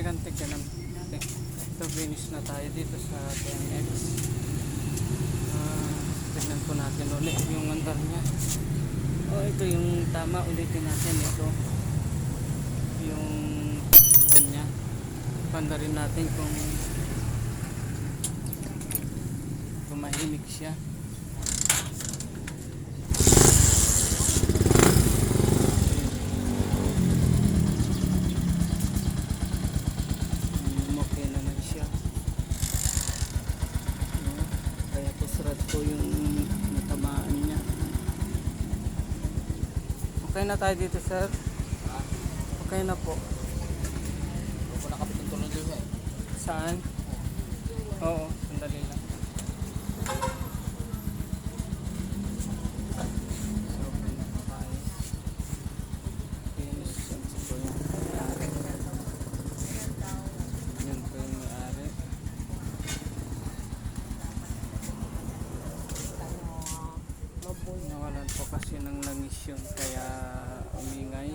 Mikantik ka ng Ito, finish na tayo dito sa TMX. Ah, tignan po natin ulit yung andar niya. Oh, ito yung tama. Ulitin natin ito. Yung kanya. Panda rin natin kung tumahimik siya. Mm, okay naman siya. Ayan. Kaya ko yung natamaan niya. Okay na tayo dito, sir. Okay na po. Eh. Saan? Oo, sandali lang. So, okay na po tayo. Finish. Yan po yung may-ari. Yan po yung may-ari. Nawalan po kasi ng langis yun, kaya umingay.